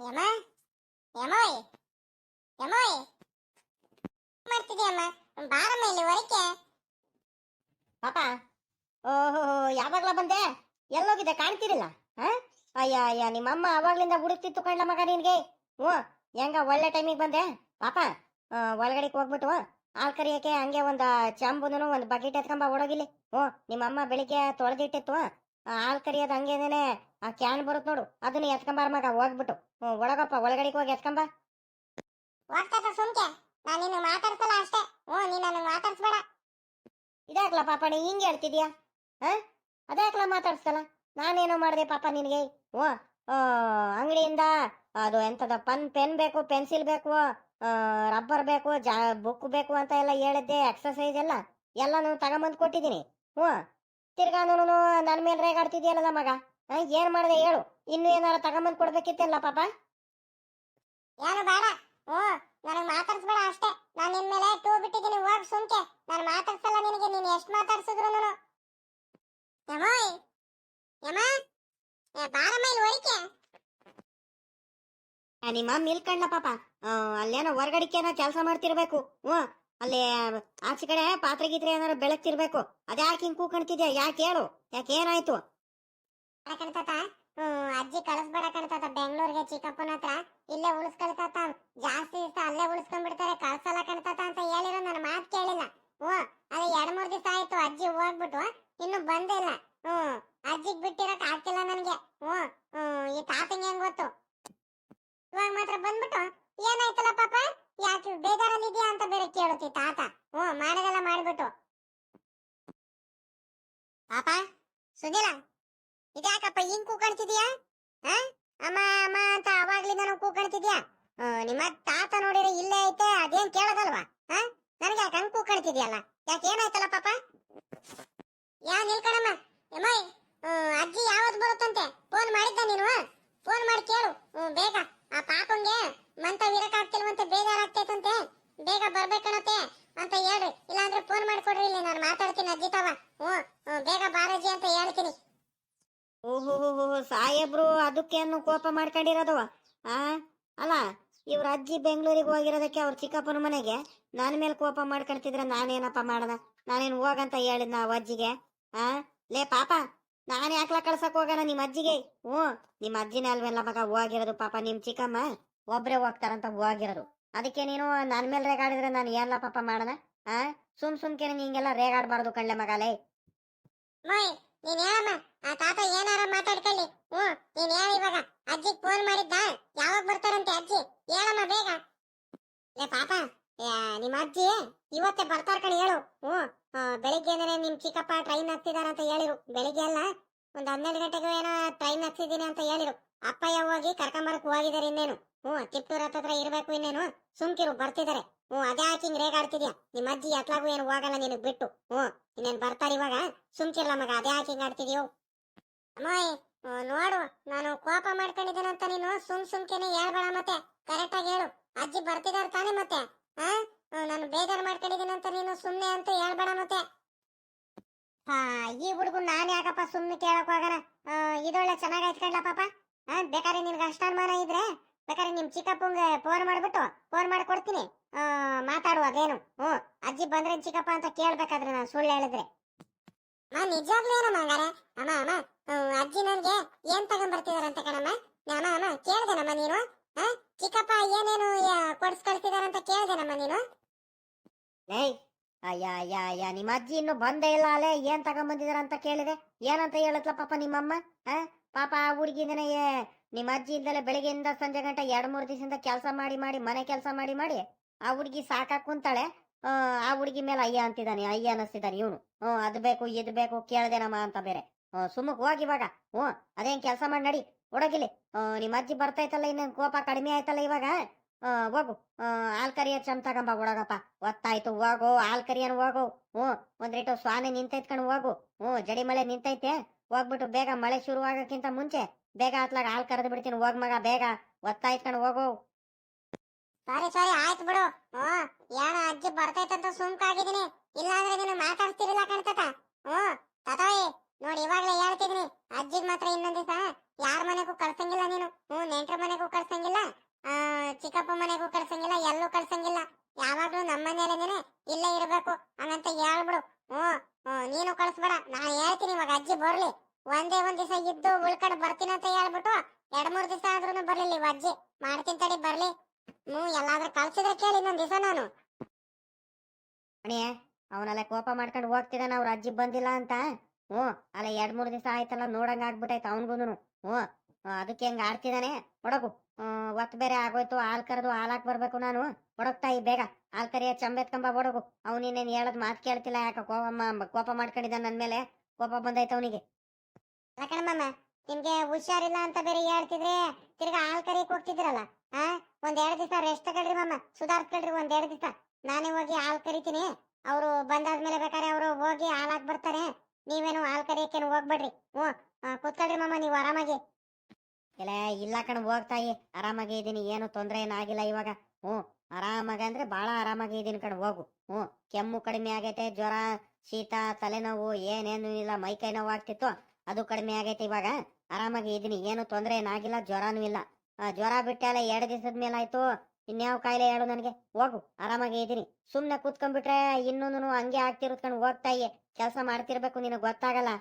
ಯಮ, ಯಮೋಯ್ ಯಮೋಯ್. ಮಾಡ್ತಿದ್ಯಮ್ಮ ಬಾರಮ್ಮ ಇಲ್ಲಿ ಹೊರಕ್ಕೆ. ಪಾಪ, ಓಹೋ, ಯಾವಾಗ್ಲ ಬಂದೆ? ಎಲ್ಲೋಗಿದ್ದೆ ಕಾಣ್ತಿರಿಲ್ಲ ಅಯ್ಯ ಅಯ್ಯ ನಿಮ್ಮಮ್ಮ ಅವಾಗ್ಲಿಂದ ಹುಡುಕ್ತಿತ್ತು ಕಣ್ಣ ಮಗ ನಿನ್ಗೆ. ಹ್ಞೂ, ಹೆಂಗ ಒಳ್ಳೆ ಟೈಮಿಗೆ ಬಂದೆ. ಪಾಪ ಒಳಗಡೆಗೆ ಹೋಗ್ಬಿಟ್ಟು ಹಾಲ್ ಕರಿಯಕ್ಕೆ ಹಂಗೆ ಒಂದು ಚಂಬುನು ಒಂದು ಬಕೆಟ್ ಎತ್ಕೊಂಬ ಓಡೋಗಿಲ್ಲಿ. ಹ್ಞೂ, ನಿಮ್ಮಮ್ಮ ಬೆಳಿಗ್ಗೆ ತೊಳೆದಿಟ್ಟಿತ್ತು. ಹಾಲ್ ಕರಿಯೋದು ಹಂಗೇನೆ ಆ ಕ್ಯಾನ್ ಬರುತ್ತೆ ನೋಡು. ಅದನ್ನ ಎತ್ಕೊಂಬಾರ ಮಗ ಹೋಗ್ಬಿಟ್ಟು. ಒಳಗಪ್ಪ ಒಳಗಡೆಗೆ ಹೋಗಿ ಎತ್ಕೊಂಬ. ಹೋಗ್ತಾತ ಸುಮ್ಕೆ. ನಾನು ನಿನ್ನ ಮಾತಾಡ್ಸಲ್ಲ ಅಷ್ಟೇ. ಹ್ಞೂ ನೀನು ನನಗೆ ಮಾತಾಡ್ಸ್ಬೇಡ. ಇದಾಕ್ಲ ಪಾಪ ನೀ ಹಿಂಗೆ ಹೇಳ್ತಿದ್ಯಾ? ಹಾ? ಅದಾಕ್ಲ ಮಾತಾಡ್ಸಲ್ಲ? ನಾನೇನೋ ಮಾಡಿದೆ ಪಾಪ ನಿನಗೆ. ಓ ಅಂಗಡಿಯಿಂದ ಅದು ಎಂತದ ಪನ್ ಪೆನ್ ಬೇಕು ಪೆನ್ಸಿಲ್ ಬೇಕು ರಬ್ಬರ್ ಬೇಕು ಜಾ ಬುಕ್ ಬೇಕು ಅಂತ ಎಲ್ಲ ಹೇಳಿದ್ದೆ ಎಕ್ಸಸೈಸ್ ಎಲ್ಲ. ಎಲ್ಲಾನು ತಗೊಂಬಂದು ಕೊಟ್ಟಿದ್ದೀನಿ. ಹ್ಞೂ ತಿರ್ಗಾನು ನನ್ನ ಮೇಲೆ ರೇಗಾಡ್ತಿದ್ಯಲ್ಲ ಮಗ. ಏನ್ ಮಾಡಿದೆ ಹೇಳು. ಇನ್ನು ಏನಾರ ತಗೊಂಬಂದ್ ಕೊಡ್ಬೇಕಿತ್ತಲ್ಲ ಪಾಪ? ಏನು ಬೇಡ. ಓ ನನಗೆ ಮಾತಾಡ್ಸ್ಬೇಡ ಅಷ್ಟೇ. ನಾನು ನಿನ್ ಮೇಲೆ ಟೂ ಬಿಟ್ಟಿದ್ದೀನಿ ಹೋಗ್ ಸುಮ್ಕೆ. ನಾನು ಮಾತಾಡ್ಸಲ್ಲ ನಿನಗೆ ನೀನು ಎಷ್ಟು ಮಾತಾಡ್ಸಿದ್ರು ನಾನು ಯಮೋಯ್ ಯಮ ಇಲ್ಲಿ ಹೊರಕ್ಕೆ ಆ, ನಿಮ್ಮ ಮಿಲ್ಕಣ್ಣ ಪಾಪ. ಅಲ್ಲೇನೋ ಹೊರಗಡಿಕೇನೋ ಕೆಲಸ ಮಾಡ್ತಿರ್ಬೇಕು. ಹ್ಞೂ ಅಲ್ಲಿ, ಆಚೆ ಕಡೆ ಪಾತ್ರೆ ಗೀತ್ರೆ ಏನಾರು ಬೆಳಗ್ತಿರ್ಬೇಕು ಅದ್ಯಾಕೆ ಹಿಂಗ್ ಕೂಕಣ್ತಿದ್ಯಾ ಯಾಕೆ ಹೇಳು? ಯಾಕೆ ಏನಾಯ್ತು? ಕಣ್ತಾತ ಹ್ಮ್, ಅಜ್ಜಿ ಕಳಿಸ್ಬೇಡ ಕಣ್ತಾತ ಬೆಂಗಳೂರಿಗೆ ಚಿಕ್ಕಪ್ಪನ ಹತ್ರ ಇಲ್ಲೇ ಉಳಿಸ್ಕೊಳ್ತಾತ ಜಾಸ್ತಿ ದಿವಸ ಅಲ್ಲೇ ಉಳಿಸ್ಕೊಂಡ್ಬಿಡ್ತಾರೆ. ಕಳ್ಸಲ್ಲ ಕಣ್ತಾತ ಅಂತ ಹೇಳಿರೋ ನನ್ನ ಮಾತು ಕೇಳಿಲ್ಲ. ಹ್ಞೂ ಅದೇ ಎರಡ್ ಮೂರ್ ದಿವಸ ಆಯ್ತು. ಅಜ್ಜಿ ಹೋಗ್ಬಿಟ್ಟು ಇನ್ನು ಬಂದೇ ಇಲ್ಲ. ಹ್ಮ್, ಅಜ್ಜಿಗ್ ಬಿಟ್ಟಿರಕ್ ಆಗ್ತಿಲ್ಲ ನನಗೆ. ಹ್ಞೂ ಹ್ಮ್, ಈ ತಾತಂಗೆ ಹೆಂಗ್ ಗೊತ್ತು? ಇವಾಗ ಮಾತ್ರ ಬಂದ್ಬಿಟ್ಟು ಏನಾಯ್ತಲ್ಲ ಪಾಪ? ಯಾಕೆ ಬೇಜಾರಲ್ಲಿದ್ಯಾ ಅಂತ ಬೇರೆ ಕೇಳುತ್ತಿ ತಾತ? ಹ್ಞೂ ಮಾಡೋದೆಲ್ಲ ಮಾಡ್ಬಿಟ್ಟು. ಪಾಪ ಸುನಿಲ ಇದ್ಯಾಕಪ್ಪ ಹಿಂಗ್ ಕೂಕಾಣ್ತಿದ್ಯಾ ಹಾ? ಅಮ್ಮ ಅಮ್ಮ ಅಂತ ಅವಾಗ್ಲಿಂದ ನಾವು ಕೂಕಾಣ್ತಿದ್ಯಾ ಆ, ನಿಮ್ಮ ತಾತ ನೋಡಿದ್ರೆ ಇಲ್ಲೇ ಐತೆ ಅದೇನ್ ಕೇಳೋದಲ್ವಾ? ಹ? ನನಗೆ ಯಾಕೆ ಹಂಗ್ ಕೂಕಾಣ್ತಿದ್ಯಲ್ಲ ಯಾಕೆ ಏನಾಯ್ತಲ್ಲ ಪಾಪ? ಯಾ ನಿಲ್ಕಣಮ್ಮ ಎಮ್ಮಯ್ ಅಜ್ಜಿ ಯಾವತ್ ಬರುತ್ತಂತೆ? ಫೋನ್ ಮಾಡಿದ್ದ ನೀನು? ಫೋನ್ ಮಾಡಿ ಕೇಳು. ಬೇಗ. ಆ ಪಾಪಂಗೆ ಮಂತ ವಿರಕಾಗ್ತಿಲ್ವಂತೆ ಬೇಜಾರಾಗ್ತೈತಂತೆ ಬೇಗ ಬರ್ಬೇಕಣತೆ ಅಂತ ಹೇಳ್ರಿ ಇಲ್ಲಾಂದ್ರೆ ಫೋನ್ ಮಾಡ್ಕೊಡ್ರಿ ಇಲ್ಲಿ ನಾನು ಮಾತಾಡ್ತೀನಿ ಅಜ್ಜಿ ಹ್ಞೂ ಬೇಗ ಬಾರಜ್ಜಿ ಅಂತ ಹೇಳ್ತೀನಿ. ಓಹೋ ಸಾಹೇಬ್ರು ಅದಕ್ಕೇನು ಕೋಪ ಮಾಡ್ಕೊಂಡಿರೋದು? ಆ? ಅಲ್ಲ, ಇವ್ರ ಅಜ್ಜಿ ಬೆಂಗಳೂರಿಗೆ ಹೋಗಿರೋದಕ್ಕೆ ಅವ್ರ ಚಿಕ್ಕಪ್ಪನ ಮನೆಗೆ ನನ್ನ ಮೇಲೆ ಕೋಪ ಮಾಡ್ಕೊಳ್ತಿದ್ರೆ ನಾನೇನಪ್ಪ ಮಾಡದ? ನಾನೇನು ಹೋಗಂತ ಹೇಳಿದ್ ನಾವು ಅಜ್ಜಿಗೆ? ಆ? ಲೇ, ಪಾಪ, ನಾನು ಯಾಕಲ ಕಳ್ಸಕ್ ಹೋಗೋಣ ನಿಮ್ಮ ಅಜ್ಜಿಗೆ? ಹ್ಞೂ ನಿಮ್ಮ ಅಜ್ಜಿನೇ ಅಲ್ವೆಲ್ಲ ಮಗ, ಹೋಗಿರೋದು ಪಾಪ ನಿಮ್ಮ ಚಿಕ್ಕಮ್ಮ. ಒಬ್ರೇ ಹೋಗ್ತಾರಂತ ಹೋಗಿರೋದು ಅದಕ್ಕೆ ನೀನು ನನ್ನ ಮೇಲೆ ರೇಗಾಡಿದ್ರೆ ನಾನು ಏನ್ಲ ಪಾಪ ಮಾಡದ ಆ? ಸುಮ್ ಸುಮ್ಕೆ ಹಿಂಗೆಲ್ಲ ರೇಗಾಡಬಾರ್ದು ಕಳ್ಳೆ ಮಗಾಲೇ. ಮೊಯ್ ನೀನ್ ಹೇಳಮ್ಮ ಆ ತಾತ ಏನಾರ ಮಾತಾಡ್ಕೊಳ್ಳಿ. ಹ್ಮ್ ನೀನ್ ಹೇಳ ಇವಾಗ. ಅಜ್ಜಿಗ್ ಫೋನ್ ಮಾಡಿದ್ದ? ಯಾವಾಗ ಬರ್ತಾರಂತೆ ಅಜ್ಜಿ? ಹೇಳಮ್ಮ ಬೇಗ. ಲೇ ಪಾಪ ಯಾ, ನಿಮ್ಮ ಅಜ್ಜಿ ಇವತ್ತೇ ಬರ್ತಾರ ಕಣೆ ಹೇಳು. ಹ್ಮ್ ಆ, ಬೆಳಿಗ್ಗೆನೇ ನಿಮ್ ಚಿಕ್ಕಪ್ಪ ಟ್ರೈನ್ ಹತ್ತಿದಾರಂತ ಹೇಳಿರು. ಬೆಳಿಗ್ಗೆ ಅಲ್ಲ ಒಂದ್ ಹನ್ನೆರಡು ಗಂಟೆಗೂ ಏನೋ ಟ್ರೈನ್ ಹತ್ತಿದೀನಿ ಅಂತ ಹೇಳಿರು. ಅಪ್ಪಯ್ಯ ಹೋಗಿ ಕರ್ಕೊಂಬರಕ್ ಹೋಗಿದಾರೆ ಇನ್ನೇನು. ಹ್ಮ್ ತಿಪ್ಟೂರ್ ಹತ್ರ ಇರ್ಬೇಕು ಇನ್ನೇನು? ಸುಮ್ಕಿರು ಬರ್ತಿದಾರೆ. ಓ ಅದೇ ಹಿಂಗ್ ರೇಗಾಡ್ತಿದ್ಯಾ ನಿಮ್ಮ ಅಜ್ಜಿ ಎತ್ಲಾಗೂ ಏನು ಹೋಗಲ್ಲ ನಿನಗ್ ಬಿಟ್ಟು. ಓ ಇನ್ನೇನ್ ಬರ್ತಾರ ಇವಾಗ? ಸುಮ್ಕಿರ್ಲ ಮಗ ಅದೇ ಹಾಕಿಂಗ್ ಆಡ್ತಿದ್ಯೋ? ಅಮ್ಮಾಯಿ ನೋಡು ನಾನು ಕೋಪ ಮಾಡ್ಕೊಂಡಿದ್ದೀನಂತ ನೀನು? ಸುಮ್ ಸುಮ್ಕೆನೆ ಹೇಳ್ಬೇಡ ಮತ್ತೆ. ಕರೆಕ್ಟ್ ಆಗಿ ಹೇಳು. ಅಜ್ಜಿ ಬರ್ತಿದಾರ ತಾನೇ ಮತ್ತೆ? ಹ್ಮ್, ನಾನು ಬೇಜಾರ್ ಮಾಡ್ಕೊಂಡಿದ್ದೀನಂತ ನೀನು ಸುಮ್ನೆ ಅಂತ ಹೇಳ್ಬೇಡ ಮತ್ತೆ. ಹಾ ಈ ಹುಡುಗು ನಾನ್ ಯಾಕಪ್ಪ ಸುಮ್ನೆ ಕೇಳಕ್ ಹೋಗಣ ಇದೊಳ್ಳೆ ಚೆನ್ನಾಗೈತ್ ಕಣ್ಲ ಪಾಪ. ಬೇಕಾದ್ರೆ ನಿನ್ಗೆ ಅಷ್ಟಾನುಮಾನ ಇದ್ರೆ ಬೇಕಾದ್ರೆ ನಿಮ್ ಚಿಕ್ಕಪ್ಪಂಗೆ ಫೋನ್ ಮಾಡ್ಬಿಟ್ಟು ಫೋನ್ ಮಾಡಿ ಕೊಡ್ತೀನಿ. ಆ, ಹ್ಞೂ ಅಜ್ಜಿ ಬಂದ್ರೆ ಚಿಕ್ಕಪ್ಪ ಅಂತ ಕೇಳ್ಬೇಕಾದ್ರೆ ನಾನು ಸುಳ್ಳು ಹೇಳಿದ್ರೆ. ಮಾ ನಿಜವಾಗ್ಲೂ ಏನಮ್ಮ ಹಂಗಾರೆ? ಅಮ್ಮ ಅಮ್ಮ ಅಜ್ಜಿ ನನ್ಗೆ ಏನ್ ಬರ್ತಿದಾರಂತ ಕಣಮ್ಮ? ಅಮ್ಮ ಅಮ್ಮ ಕೇಳ್ದೇನಮ್ಮ ನೀನು? ಚಿಕ್ಕಪ್ಪ ಏನೇನು ಕೊಡ್ಸ್ ಕಳ್ಸಿದಾರಂತ ಕೇಳ್ದೇನಮ್ಮ ನೀನು? ಏಯ್ ಅಯ್ಯ ಅಯ್ಯ ಅಯ್ಯ ನಿಮ್ಮ ಅಜ್ಜಿ ಇನ್ನು ಬಂದೇ ಇಲ್ಲ ಅಲೆ ಏನ್ ತಗೊಂಬಂದಿದಾರ ಅಂತ ಕೇಳಿದೆ? ಏನಂತ ಹೇಳತ್ಲ ಪಾಪ ನಿಮ್ಮಮ್ಮ ಪಾಪ ಆ ಹುಡುಗಿದನೇ ನಿಮ್ಮ ಅಜ್ಜಿ ಇಲ್ದಲೆ ಬೆಳಿಗ್ಗೆಯಿಂದ ಸಂಜೆ ಗಂಟೆ ಎರಡ್ ಮೂರು ದಿವಸದಿಂದ ಕೆಲಸ ಮಾಡಿ ಮಾಡಿ ಮನೆ ಕೆಲಸ ಮಾಡಿ ಮಾಡಿ ಆ ಹುಡುಗಿ ಸಾಕಾಕ್ ಕುಂತಾಳೆ. ಆ, ಹುಡುಗಿ ಮೇಲೆ ಅಯ್ಯ ಅಂತಿದ್ದಾನೆ ಅಯ್ಯ ಅನ್ನಿಸ್ತಿದ್ದಾನೆ ಇವನು. ಹ್ಞೂ ಅದ್ ಬೇಕು ಇದ್ ಬೇಕು ಕೇಳ್ದೇನಮ್ಮ ಅಂತ ಬೇರೆ. ಹ್ಞೂ ಸುಮ್ಮಕ್ ಹೋಗಿ ಇವಾಗ. ಹ್ಞೂ ಅದೇನ್ ಕೆಲಸ ಮಾಡಿ ನಡಿ ಒಡಗಿಲಿ. ನಿಮ್ಮ ಅಜ್ಜಿ ಬರ್ತೈತಲ್ಲ ಇನ್ನ ಕೋಪ ಕಡಿಮೆ ಆಯ್ತಲ್ಲ ಇವಾಗ? ಹೋಗು. ಹಾಲ್ ಕರಿಯ ಚಮ್ ತಗೊಂಬ ಒಳಗಪ್ಪ. ಒತ್ತಾಯ್ತು ಹೋಗು ಹಾಲ್ ಕರಿಯನ್ ಹೋಗು. ಹ್ಞೂ ಒಂದ್ರಿಟ್ಟು ಸ್ವಾನೆ ನಿಂತೈತ್ಕೊಂಡು ಹೋಗು. ಹ್ಞೂ ಜಡಿ ಮಳೆ ನಿಂತೈತೆ. ಹೋಗ್ಬಿಟ್ಟು ಬೇಗ ಮಳೆ ಶುರು ಆಗಕ್ಕಿಂತ ಮುಂಚೆ ಬೇಗ ಹತ್ಲಾಗ ಹಾಲು ಕರೆದು ಬಿಡ್ತೀನಿ, ಹೋಗ್ ಮಗ, ಬೇಗ. ಒತ್ತಾಯ್ಕೊಂಡು ಹೋಗು. ಸಾರಿ ಸಾರಿ, ಆಯ್ತು ಬಿಡು. ಓ ಯಾಣ ಅಜ್ಜಿ ಬರ್ತೈತಂತ ಇಲ್ಲ ಇಲ್ಲಾಂದ್ರೆ ನೀನು ಮಾತಾಡ್ತಿರಲಿಲ್ಲ ಕಾಣ್ತತ. ಹ್ಞೂ, ತತೋಯಿ, ನೋಡಿ ಇವಾಗ್ಲೇ ಹೇಳ್ತಿದ್ದೀನಿ. ಅಜ್ಜಿಗೆ ಮಾತ್ರ ಇನ್ನೊಂದು ದಿವಸ ಯಾರ ಮನೆಗೂ ಕಳ್ಸಂಗಿಲ್ಲ ನೀನು. ಹ್ಞೂ, ನೆಂಟ್ರ ಮನೆಗೂ ಕಳ್ಸಂಗಿಲ್ಲ ಚಿಕ್ಕಪ್ಪ ಮನೆಗೂ ಕಳ್ಸಂಗಿಲ್ಲ, ಎಲ್ಲೂ ಕಳ್ಸಂಗಿಲ್ಲ. ಯಾವಾಗ್ಲೂ ನಮ್ಮ ಮನೇಲೇನೆ ಇಲ್ಲೇ ಇರಬೇಕು. ಹಂಗಂತ ಹೇಳ್ಬಿಡು. ಹ್ಞೂ ಹ್ಞೂ, ನೀನು ಕಳ್ಸ್ಬೇಡ. ನಾನು ಹೇಳ್ತೀನಿ ಇವಾಗ, ಅಜ್ಜಿ ಬರ್ಲಿ. ಒಂದೇ ಒಂದ್ ದಿವಸ ಇದ್ದು ಉಳ್ಕಡೆ ಬರ್ತೀನಿ ಅಂತ ಹೇಳ್ಬಿಟ್ಟು ಎರಡ್ ಮೂರ್ ದಿವಸ ಆದ್ರೂ ಬರ್ಲಿಲ್ಲ ಅಜ್ಜಿ. ಮಾಡ್ತೀನಿ ತಡಿ, ಬರ್ಲಿ. ಹ್ಮ್, ಎಲ್ಲಾದ್ರೂ ಕಳ್ಸಿದ್ರೆ ಕೇಳಿ ಇನ್ನೊಂದ್ ದಿವಸ ನಾನು. ಅಣಿಯ ಅವನಲ್ಲ ಕೋಪ ಮಾಡ್ಕೊಂಡು ಹೋಗ್ತಿದ್ದಾನ ಅವ್ರ ಅಜ್ಜಿ ಬಂದಿಲ್ಲ ಅಂತ. ಹ್ಞೂ, ಅಲ್ಲ ಎರಡ್ ಮೂರ್ ದಿವಸ ಆಯ್ತಲ್ಲ ನೋಡಂಗ ಆಗ್ಬಿಟ್ಟೈತೆ ಅವನ್ಗುನು ಹ್ಞೂ ಅದಕ್ಕೆ ಹೆಂಗ್ ಆಡ್ತಿದ್ದಾನೆ ಒಡಗು ಒತ್ತು ಬೇರೆ ಆಗೋಯ್ತು, ಹಾಲ್ ಕರೆದು ಹಾಲಾಕ್ ಬರ್ಬೇಕು ನಾನು. ಒಡಗ್ತಾಯಿ ಬೇಗ. ಹಾಲ್ ಕರಿಯ ಚಂಬೆತ್ಕಂಬ, ಒಡಗು. ಅವನಿನ್ನೇನು ಹೇಳದ್ ಮಾತು ಕೇಳ್ತಿಲ್ಲ, ಯಾಕ ಕೋಪ ಕೋಪ ಮಾಡ್ಕೊಂಡಿದ್ದಾನೆ ನನ್ ಮೇಲೆ. ಕೋಪ ಬಂದೈತೆ ಅವನಿಗೆ. ಕಣಮ್ಮ ನಿಮ್ಗೆ ಹುಷಾರಿಲ್ಲ ಅಂತ ಬೇರೆ ಹೇಳ್ತಿದ್ರೆ ತಿರ್ಗಾ ಹಾಲ್ ಕರಿಯಕ್ ಹೋಗ್ತಿದ್ರಲ್ಲ, ಆ? ಒಂದ್ ಎರಡ್ ದಿವಸ ರೆಸ್ಟ್ ತಗೊಳ್ರಿ ಮಮ್ಮ ಸುಧಾರ್ಸ್ಕೊಳ್ರಿ ಒಂದ್ ಎರಡ್ ದಿವಸ. ನಾನೇ ಹೋಗಿ ಹಾಲ್ ಕರಿತೀನಿ. ಅವರು ಬಂದಾದ್ಮೇಲೆ ಬೇಕಾದ್ರೆ ಅವರು ಹೋಗಿ ಹಾಲ್ ಹಾಕ್ ಬರ್ತಾರೆ. ನೀವೇನು ಹಾಲ್ ಕರಿಯಕ್ಕೇನು ಹೋಗ್ಬೇಡ್ರಿ. ಹ್ಞೂ ಕೂತ್ಕೊಳ್ರಿ ಮಮ್ಮ ನೀವು ಆರಾಮಾಗಿ. ಇಲ್ಲ ಇಲ್ಲ ಕಣ ಹೋಗ್ತಾಯಿ ಆರಾಮಾಗಿ ಇದೀನಿ, ಏನು ತೊಂದ್ರೆ ಏನಾಗಿಲ್ಲ ಇವಾಗ. ಹ್ಞೂ, ಆರಾಮಾಗಿ ಅಂದ್ರೆ ಬಾಳ ಆರಾಮಾಗಿ ಇದೀನಿ ಕಣ, ಹೋಗು. ಹ್ಞೂ, ಕೆಮ್ಮು ಕಡಿಮೆ ಆಗೈತೆ, ಜ್ವರ, ಶೀತ, ತಲೆನೋವು, ಏನೇನು ಇಲ್ಲ, ಮೈ ಕೈ ನೋವು ಆಗ್ತಿತ್ತು. ಅದು ಕಡಿಮೆ ಆಗೈತೆ ಇವಾಗ. ಆರಾಮಾಗಿ ಇದೀನಿ. ಏನು ತೊಂದರೆ ಏನಾಗಿಲ್ಲ. ಜ್ವರನೂ ಇಲ್ಲ. ಜ್ವರ ಬಿಟ್ಟೆಲ್ಲ ಎರಡು ದಿವಸದ ಮೇಲೆ ಆಯ್ತು. ಇನ್ಯಾವ ಕಾಯಿಲೆ ಹೇಳು ನನಗೆ. ಹೋಗು. ಆರಾಮಾಗಿ ಇದೀನಿ. ಸುಮ್ಮನೆ ಕೂತ್ಕೊಂಡ್ಬಿಟ್ರೆ ಇನ್ನೊಂದು ಹಂಗೆ ಆಗ್ತಿರೋದ್ ಕಣ್ ಹೋಗ್ತಾಯಿ ಕೆಲಸ ಮಾಡ್ತಿರ್ಬೇಕು ನಿನಗೆ ಗೊತ್ತಾಗಲ್ಲ.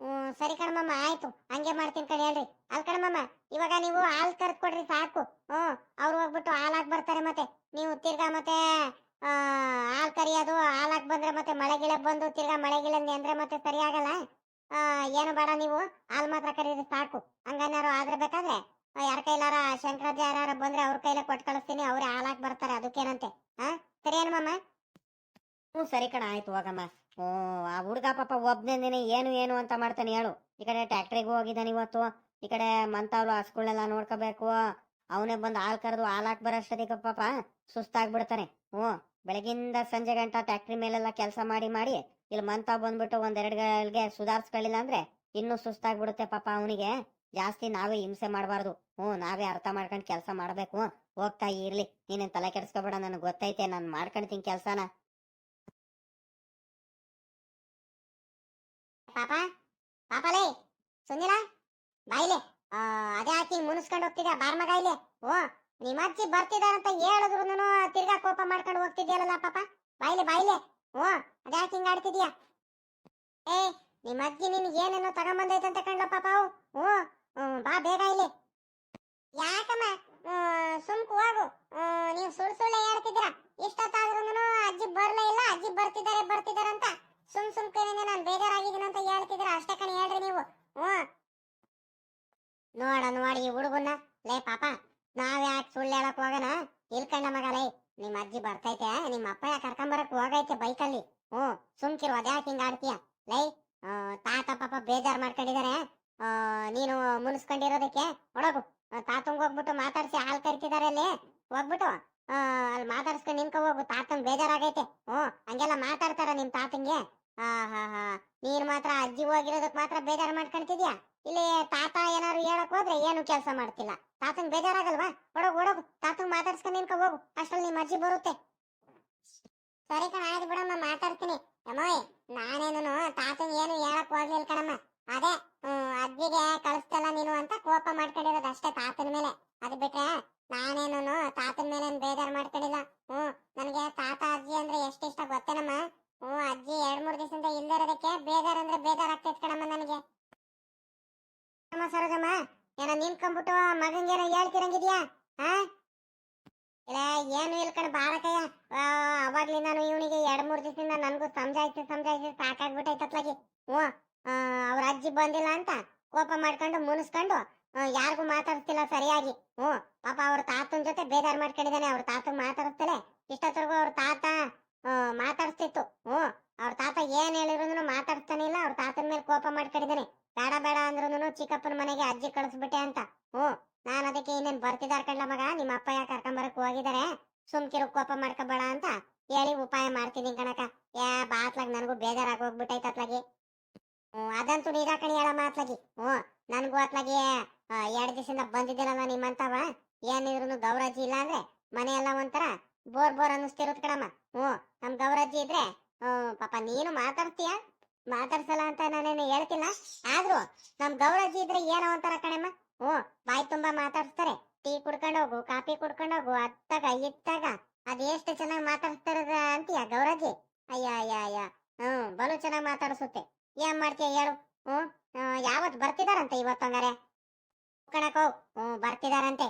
ಹ್ಮ್ ಸರಿ ಕಣಮ್ಮ ಆಯ್ತು. ಹಂಗೆ ಮಾಡ್ತೀನಿ ಕಣ ಹೇಳ್ರಿ. ಅಲ್ ಕಣಮ್ಮ ಇವಾಗ ನೀವು ಹಾಲ್ ಕರ್ದ್ ಕೊಡ್ರಿ ಸಾಕು. ಹ್ಮ್ ಅವ್ರು ಹೋಗ್ಬಿಟ್ಟು ಹಾಲಾಕ್ ಬರ್ತಾರೆ ಮತ್ತೆ. ನೀವು ತಿರ್ಗಾ ಮತ್ತೆ ಹಾಲ್ ಕರಿಯೋದು ಹಾಲಾಕ್ ಬಂದ್ರೆ ಮತ್ತೆ ಮಳೆ ಗಿಳೆ ಬಂದು ತಿರ್ಗಾ ಮಳೆ ಗಿಳ ಅಂದ್ರೆ ಮತ್ತೆ ಸರಿ ಆಗಲ್ಲ. ಏನು ಬೇಡ ನೀವು, ಹಾಲು ಮಾತ್ರ ಕರೀರಿ ಸಾಕು. ಹಂಗೇನಾರು ಆದ್ರೆ ಬೇಕಾದ್ರೆ ಯಾರ ಕೈಲಾರ ಶಂಕರಾಜ ಯಾರು ಬಂದ್ರೆ ಅವ್ರ ಕೈಲೇ ಕೊಟ್ಟು ಕಳಿಸ್ತೀನಿ, ಅವ್ರೇ ಹಾಲಾಕ್ ಬರ್ತಾರೆ, ಅದಕ್ಕೇನಂತೆ ಹಾ ಸರಿ ಏನು ಮಮ್ಮ ಹ್ಞೂ, ಸರಿ ಕಣ, ಆಯ್ತು, ಹೋಗಮ್ಮ. ಓ ಆ ಹುಡುಗ ಪಾಪ ದಿನ ಏನು ಏನು ಅಂತ ಮಾಡ್ತಾನೆ ಹೇಳು. ಈ ಕಡೆ ಟ್ಯಾಕ್ಟ್ರಿಗೆ ಹೋಗಿದ್ದಾನೆ ಇವತ್ತು. ಈ ಕಡೆ ಮಂತಾವ್ಲು ಹಸ್ಗಳನ್ನೆಲ್ಲ ನೋಡ್ಕೋಬೇಕು. ಅವನೇ ಬಂದು ಹಾಲು ಕರೆದು ಹಾಲಾಕ್ ಬರೋಷ್ಟೊತ್ತಿಗೆ ಪಾಪ ಸುಸ್ತಾಗ್ಬಿಡ್ತಾನೆ. ಹ್ಞೂ, ಬೆಳಗಿಂದ ಸಂಜೆ ಗಂಟ ಟ್ಯಾಕ್ಟ್ರಿ ಮೇಲೆಲ್ಲ ಕೆಲಸ ಮಾಡಿ ಮಾಡಿ ಇಲ್ಲಿ ಮಂತ ಬಂದ್ಬಿಟ್ಟು ಒಂದೆರಡು ಗಳಿಗೆ ಸುಧಾರಿಸ್ಕೊಳ್ಳಿಲ್ಲ ಅಂದ್ರೆ ಇನ್ನೂ ಸುಸ್ತಾಗ್ಬಿಡುತ್ತೆ ಪಾಪ ಅವನಿಗೆ. ಜಾಸ್ತಿ ನಾವೇ ಹಿಂಸೆ ಮಾಡಬಾರ್ದು. ಹ್ಞೂ, ನಾವೇ ಅರ್ಥ ಮಾಡ್ಕೊಂಡು ಕೆಲಸ ಮಾಡಬೇಕು. ಹೋಗ್ತಾ ಇರ್ಲಿ. ನೀನೇನ್ ತಲೆ ಕೆಡಿಸ್ಕೊಬೇಡ, ನನಗೆ ಗೊತ್ತೈತೆ, ನಾನು ಮಾಡ್ಕೊಂತೀನಿ ಕೆಲಸನ. ಪಾಪ, ಪಾಪಲೇ ಸುಂದಿರ ಬಾಯಿಲೆ ಅದೇ ಹಾಕಿ ಮುನಿಸ್ಕೊಂಡು ಹೋಗ್ತಿದ್ಯಾ? ಬಾರ್ ಮಗ ಇಲ್ಲಿ. ಓ ನಿಮ್ಮ ಬರ್ತಿದಾರಂತ ಹೇಳಿದ್ರು ತಿರ್ಗಾ ಕೋಪ ಮಾಡ್ಕೊಂಡು ಹೋಗ್ತಿದ್ಯಲ್ಲ ಪಾಪ. ಬಾಯಿಲೆ ಬಾಯಿಲೆ ಓ, ಅದ್ಯಾಕೆ ಹಿಂಗ ಆಡ್ತಿದ್ಯಾ? ಏ ನಿಮ್ಮ ಅಜ್ಜಿ ನಿನ್ಗೆ ಏನೇನೋ ತಗೊಂಬಂದೈತಂತ ಕಂಡ್ಲ ಪಾಪ ಓ ಬಾ ಬೇಗ ಇಲ್ಲಿ. ಯಾಕಮ್ಮ? ಸುಮ್ಕು ಹೋಗು. ನೀವು ಸುಳ್ಳು ಸುಳ್ಳೆ ಹೇಳ್ತಿದ್ದೀರಾ? ಇಷ್ಟೊತ್ತಾದ್ರೂ ಅಜ್ಜಿ ಬರಲೇ ಇಲ್ಲ, ಅಜ್ಜಿ ಬರ್ತಿದ್ದಾರೆ ಬರ್ತಿದ್ದಾರೆ ಅಂತ ಸುಮ್ ಸುಮ್ ಕೈಯಿಂದ ನಾನು ಬೇಜಾರಾಗಿದ್ದೀನಿ ಅಂತ ಹೇಳ್ತಿದ್ರ ಅಷ್ಟೇ ಕಣಿ ಹೇಳ್ರಿ ನೀವು. ಹ್ಮ್ ನೋಡ, ನೋಡಿ ಈ ಹುಡುಗನ್ನ. ಲೇ ಪಾಪ ನಾವ್ ಯಾಕೆ ಸುಳ್ಳು ಹೇಳಕ್ ಹೋಗಣ ಇಲ್ಕಂಡ ಮಗ, ಲೇ. ನಿಮ್ಮ ಅಜ್ಜಿ ಬರ್ತೈತೆ ನಿಮ್ಮ ಅಪ್ಪ ಯಾಕೆ ಕರ್ಕೊಂಬರಕ್ ಹೋಗೈತೆ ಬೈಕಲ್ಲಿ. ಹ್ಮ್ ಸುಮ್ಕಿರು ಅದ್ಯಾಕೆ ಹಿಂಗ ಆಡ್ತೀಯ? ಲೈ ತಾತ ಪಾಪ ಬೇಜಾರ್ ಮಾಡ್ಕೊಂಡಿದಾರೆ. ಆ, ನೀನು ಮುನಿಸ್ಕೊಂಡಿರೋದಕ್ಕೆ ಒಳಗು ತಾತಂಗ್ ಹೋಗ್ಬಿಟ್ಟು ಮಾತಾಡ್ಸಿ ಹಾಲ್ ಕರಿತಿದಾರೆ ಅಲ್ಲಿ. ಹೋಗ್ಬಿಟ್ಟು ಅಲ್ಲಿ ಮಾತಾಡ್ಸ್ಕೊಂಡು ನಿನ್ಕ ಹೋಗು. ತಾತಂಗ್ ಬೇಜಾರಾಗೈತೆ ಹ್ಮ್ ಹಂಗೆಲ್ಲ ಮಾತಾಡ್ತಾರ ನಿಮ್ ತಾತಂಗೆ. ಹಾ ಹಾ ಹಾ. ನೀನ್ ಮಾತ್ರ ಅಜ್ಜಿ ಹೋಗಿರೋದಕ್ ಮಾತ್ರ ಬೇಜಾರ್ ಮಾಡ್ಕೊಂತಿದ್ಯಾ? ಇಲ್ಲಿ ತಾತ ಏನಾರು ಹೇಳಕ್ ಹೋದ್ರೆ ಏನು ಕೆಲಸ ಮಾಡ್ತಿಲ್ಲ. ತಾತನ್ ಬೇಜಾರಾಗಲ್ವಾ? ಒಡಗು ಹೊಡೋಗು ತಾತಂಗ್ ಮಾತಾಡ್ಸ್ಕೊಂಡ್ ನಿನ್ಕ ಹೋಗು. ಅಷ್ಟ್ರಲ್ಲಿ ನಿಮ್ ಅಜ್ಜಿ ಬರುತ್ತೆ. ಸರಿ ಕಣ, ಆಯ್ತು ಬಿಡಮ್ಮ, ಮಾತಾಡ್ತೀನಿ. ಅಮ್ಮೋಯ್ ನಾನೇನು ತಾತಂಗ್ ಏನು ಹೇಳಕ್ ಹೋಗ್ಲಿಲ್ಲ ಕಣಮ್ಮ. ಅದೇ ಅಜ್ಜಿಗೆ ಕಳಿಸ್ತಲ್ಲ ನೀನು ಅಂತ ಕೋಪ ಮಾಡ್ಕೊಂಡಿರೋದು ಅಷ್ಟೇ ತಾತನ ಮೇಲೆ. ಅದ್ ಬಿಟ್ರೆ ನಾನೇನು ತಾತನ ಮೇಲೆ ಬೇಜಾರ್ ಮಾಡ್ಕೊಂಡಿಲ್ಲ. ಹ್ಮ್, ನನ್ಗೆ ತಾತ, ಅಜ್ಜಿ ಅಂದ್ರೆ ಎಷ್ಟಿಷ್ಟ ಗೊತ್ತೇನಮ್ಮ? ಹ್ಮ್, ಅಜ್ಜಿ ಎರಡ್ ಮೂರ್ ದಿವಸದಿಂದ ಇಲ್ದೇ ಇರೋದಕ್ಕೆ ಬೇಜಾರ್ ಅಂದ್ರೆ ಬೇಜಾರ್ ಆಗ್ತೈತ್ ಕಣಮ್ಮ ನನಗೆ ಅಮ್ಮ ಸರೋಜಮ್ಮ ಏನೋ ನಿಂತ್ಕೊಂಡ್ಬಿಟ್ಟು ಮಗಂಗೇನೋ ಹೇಳ್ತಿರಂಗಿದ್ಯಾ ಹಾ ಇಲ್ಲ ಏನು ಇಲ್ಲ ಕಣ ಬಾಳಕಯ್ಯ ಅವಾಗ್ಲಿಂದಾನು ಇವನಿಗೆ ಎರಡ್ ಮೂರ್ ದಿವಸದಿಂದ ನನಗೂ ಸಮಜಾಯ್ತು ಸಮಜಾಯ್ತು ಸಾಕಾಗ್ಬಿಟ್ಟೈತೆ ಅತ್ಲಾಗಿ ಹ್ಞೂ ಬಂದಿಲ್ಲ ಅಂತ ಕೋಪ ಮಾಡ್ಕೊಂಡು ಮುನಿಸ್ಕೊಂಡು ಯಾರಿಗೂ ಮಾತಾಡ್ತಿಲ್ಲ ಸರಿಯಾಗಿ. ಹ್ಞೂ, ಪಾಪ ಅವ್ರ ತಾತನ ಜೊತೆ ಬೇಜಾರ್ ಮಾಡ್ಕೊಂಡಿದ್ದಾನೆ, ಅವ್ರ ತಾತ ಮಾತಾಡಿಸ್ತಲೆ ಇಷ್ಟೊತ್ತರೆಗೂ ಅವ್ರ ತಾತ ಮಾತಾಡ್ತಿತ್ತು ಹ್ಞೂ, ಅವ್ರ ತಾತ ಏನ್ ಹೇಳಿದ್ರು ಮಾತಾಡ್ತಾನೆ ಇಲ್ಲ, ಅವ್ರ ತಾತನ ಮೇಲೆ ಕೋಪ ಮಾಡ್ಕೊಂಡಿದ್ದಾನೆ. ಬೇಡ ಬೇಡ ಅಂದ್ರೂ ಚಿಕ್ಕಪ್ಪನ ಮನೆಗೆ ಅಜ್ಜಿ ಕಳಿಸ್ಬಿಟ್ಟೆ ಅಂತ. ಹ್ಞೂ, ನಾನು ಅದಕ್ಕೆ ಇನ್ನೇನ್ ಬರ್ತಿದಾರ ಕಣ್ಲ ಮಗ? ನಿಮ್ಮ ಅಪ್ಪ ಯಾಕೆ ಕರ್ಕೊಂಬರಕ್ ಹೋಗಿದ್ದಾರೆ ಸುಮ್ಕಿರು ಕೋಪ ಮಾಡ್ಕೋಬೇಡ ಅಂತ ಹೇಳಿ ಉಪಾಯ ಮಾಡ್ತೀನಿ ಕಣಕ ಯಾ ಬಾತ್ಲಾಗ ನನಗೂ ಬೇಜಾರಾಗಿ ಹೋಗ್ಬಿಟ್ಟೈತೆ ಅತ್ಲಾಗಿ. ಅದಂತೂ ನಿಜ ಕಣಿ ಹೇಳ ಮಾತ್ಲಾಗಿ. ಹ್ಞೂ ನನ್ಗೂ ಅತ್ಲಾಗಿ ಎರಡು ದಿವಸದಿಂದ ಬಂದಿದ್ದಿಲ್ಲ ನಿಮ್ಮಂತವ. ಏನಿದ್ರು ಗೌರಜ್ಜಿ ಇಲ್ಲ ಅಂದ್ರೆ ಮನೆ ಒಂಥರ ಬೋರ್ ಬೋರ್ ಅನ್ನಿಸ್ತಿರೋದ್ ಕಣಮ್ಮ. ಹ್ಞೂ ನಮ್ ಗೌರಜ್ಜಿ ಇದ್ರೆ ಪಾಪ ನೀನು ಮಾತಾಡ್ತೀಯ? ಮಾತಾಡ್ಸಲ್ಲ ಅಂತ ನಾನೇನು ಹೇಳ್ತಿಲ್ಲ. ಆದ್ರೂ ನಮ್ ಗೌರಜ್ಜಿ ಇದ್ರೆ ಏನೋ ಒಂಥರ ಕಣಮ್ಮ. ಹ್ಞೂ ಬಾಯಿ ತುಂಬಾ ಮಾತಾಡ್ಸ್ತಾರೆ. ಟೀ ಕುಡ್ಕೊಂಡು ಹೋಗು, ಕಾಫಿ ಕುಡ್ಕೊಂಡು ಹೋಗು, ಅತ್ತಾಗ, ಇತ್ತಾಗ, ಅದ್ ಎಷ್ಟು ಚೆನ್ನಾಗಿ ಮಾತಾಡ್ತಾರ ಅಂತೀಯ ಗೌರಜ್ಜಿ? ಅಯ್ಯ ಅಯ್ಯ ಅಯ್ಯ ಹ್ಮ್, ಬಲು ಚೆನ್ನಾಗಿ ಮಾತಾಡ್ಸುತ್ತೆ. ಏನ್ ಮಾಡ್ತೀಯ ಹೇಳು. ಹ್ಮ್ ಯಾವತ್ ಬರ್ತಿದಾರಂತೆ ಇವತ್ತು ಹಂಗಾರೆ? ಕಣಕೋ ಹ್ಮ್, ಬರ್ತಿದಾರಂತೆ.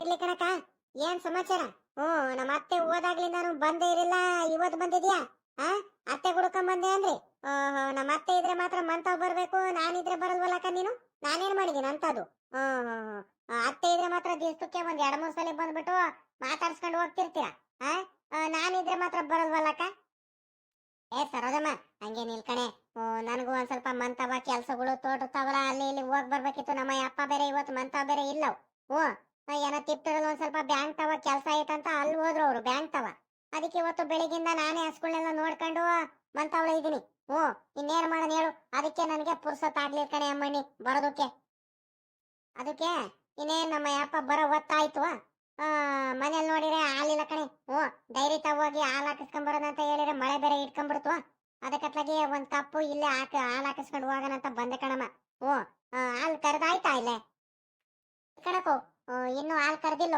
ಇಲ್ಲಿ ಕಣಕ ಏನ್ ಸಮಾಚಾರ? ಹ್ಮ್, ನಮ್ಮ ಅತ್ತೆ ಹೋದಾಗ್ಲಿಂದಾನು ಬಂದೇ ಇರಲಿಲ್ಲ, ಇವತ್ತು ಬಂದಿದ್ಯಾ? ಆ, ಅತ್ತೆ ಹುಡ್ಕೊಂಡ್ ಬಂದೆ ಅಂದ್ರೆ? ನಮ್ಮ ಅತ್ತೆ ಇದ್ರೆ ಮಾತ್ರ ಮಂತವ್ ಬರ್ಬೇಕು ನಾನಿದ್ರೆ ಬರಲ್ವಲ್ಲಕ್ಕ ನೀನು? ನಾನೇನ್ ಮಾಡಿದೀನಿ ಅಂತದು ಹ್ಮ್ ಅತ್ತೆ ಇದ್ರೆ ಮಾತ್ರ ದಿವಸಕ್ಕೆ ಒಂದ್ ಎರಡ್ ಮೂರ್ ಸಲ ಬಂದ್ಬಿಟ್ಟು ಮಾತಾಡ್ಸ್ಕೊಂಡು ಹೋಗ್ತಿರ್ತೀರಾ? ಆ ನಾನಿದ್ರೆ ಮಾತ್ರ ಬರಲ್ವಲ್ಲಕ್ಕ ಏ ಸರೋಜಮ್ಮ, ಹಂಗೆ ನಿಲ್ಕಣೆ ನನಗೂ ಒಂದ್ ಸ್ವಲ್ಪ ಮಂತವ ಕೆಲ್ಸಗಳು ತೋಟತಾವಲ್ಲ ಅಲ್ಲಿ ಇಲ್ಲಿ ಹೋಗ್ ಬರ್ಬೇಕಿತ್ತು. ನಮ್ಮ ಅಪ್ಪ ಬೇರೆ ಇವತ್ತು ಮಂತವ ಬೇರೆ ಇಲ್ಲ ಓ ಏನೋ ತಿಪ್ಪಿರಲ್ಲಿ ಒಂದ್ ಸ್ವಲ್ಪ ಬ್ಯಾಂಕ್ ತವ, ಕೆಲಸ ಐತಂತ ಅಲ್ಲಿ ಹೋದ್ರು ಅವ್ರು ಬ್ಯಾಂಕ್ ತವ. ಅದಕ್ಕೆ ಇವತ್ತು ಬೆಳಿಗ್ಗಿಂದ ನಾನೇ ಹಸ್ಗಳನ್ನೆಲ್ಲ ನೋಡ್ಕೊಂಡು ಮಂತಾವಳ ಇದೀನಿ ಓ ಇನ್ನೇನ್ ಮಾಡೋಣ ಹೇಳು. ಅದಕ್ಕೆ ನನಗೆ ಪುರ್ಸತ್ ಆಗ್ಲಿಲ್ಲ ಕಣೆ ಅಮ್ಮಣ್ಣಿ, ಬರೋದಕ್ಕೆ. ಅದಕ್ಕೆ ಇನ್ನೇನು ನಮ್ಮ ಅಪ್ಪ ಬರೋ ಹೊತ್ತಾಯ್ತು. ಮನೇಲಿ ನೋಡಿದ್ರೆ ಹಾಲಿಲ್ಲ ಕಣೆ. ಓ ಡೈರಿ ಹೋಗಿ ಹಾಲು ಹಾಕಿಸ್ಕೊಂಡ್ ಬರೋದಂತ ಹೇಳಿದ್ರೆ ಮಳೆ ಬೇರೆ ಇಟ್ಕೊಂಡ್ಬಿಡ್ತು. ಅದಕ್ಕೆ ಒಂದ್ ಕಪ್ಪು ಇಲ್ಲೇ ಹಾಕಿ, ಹಾಲು ಹಾಕಿಸ್ಕೊಂಡು ಹೋಗೋಣ ಅಂತ ಬಂದೆ ಕಣಮ್ಮ. ಓ ಹಾಲು ಕರೆದಾಯ್ತಾ ಇಲ್ಲೇ? ಕಣಕು ಇನ್ನು ಹಾಲು ಕರೆದಿಲ್ಲ?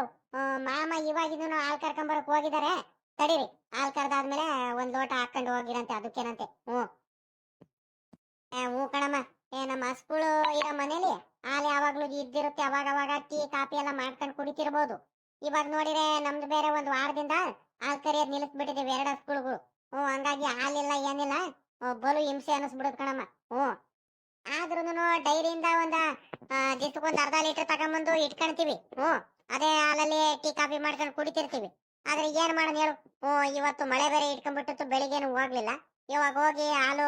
ಮಾಮ ಇವಾಗಿದ್ದು ಹಾಲು ಕರ್ಕೊಂಬರಕ್ ಹೋಗಿದ್ದಾರೆ ತಡೀರಿ, ಹಾಲು ಕರೆದಾದ್ಮೇಲೆ ಒಂದ್ ಲೋಟ ಹಾಕೊಂಡು ಹೋಗಿರಂತೆ ಅದಕ್ಕೇನಂತೆ. ಹ್ಞೂ ಹ್ಞೂ ಕಣಮ್ಮ, ಏ, ನಮ್ಮ ಹಸ್ಗಳು ಇರೋ ಮನೇಲಿ ಹಾಲು ಯಾವಾಗ್ಲೂ ಇದ್ದಿರುತ್ತೆ ಅವಾಗ ಅವಾಗ ಟೀ, ಕಾಫಿ ಎಲ್ಲ ಮಾಡ್ಕೊಂಡು ಕುಡಿತಿರ್ಬೋದು. ಇವಾಗ ನೋಡಿದ್ರೆ ನಮ್ದು ಬೇರೆ ಒಂದು ವಾರದಿಂದ ಹಾಲು ಕರಿಯೋದ್ ನಿಲ್ಲಿಸ್ಬಿಟ್ಟಿದೀವಿ ಎರಡು ಹಸ್ಗಳಿಗೂ ಹ್ಞೂ, ಹಂಗಾಗಿ ಹಾಲಿಲ್ಲ, ಏನಿಲ್ಲ. ಬಲು ಹಿಂಸೆ ಅನಿಸ್ಬಿಡುತ್ತೆ ಕಣಮ್ಮ. ಹ್ಞೂ. ಆದ್ರೂ ಡೈರಿಯಿಂದ ಒಂದ ದಿವ್ಸಕ್ಕೊಂದ್ ಅರ್ಧ ಲೀಟರ್ ತಗೊಂಬಂದು ಇಟ್ಕೊಂತೀವಿ ಹ್ಞೂ, ಅದೇ ಹಾಲಲ್ಲಿ ಟೀ, ಕಾಫಿ ಮಾಡ್ಕೊಂಡು ಕುಡಿತಿರ್ತೀವಿ. ಆದ್ರೆ ಏನ್ ಮಾಡೋದು ಹೇಳು? ಹ್ಞೂ, ಇವತ್ತು ಮಳೆ ಬೇರೆ ಇಟ್ಕೊಂಡ್ಬಿಟ್ಟಿತ್ತು ಬೆಳಿಗ್ಗೆನೂ ಹೋಗ್ಲಿಲ್ಲ. ಇವಾಗ ಹೋಗಿ ಹಾಲು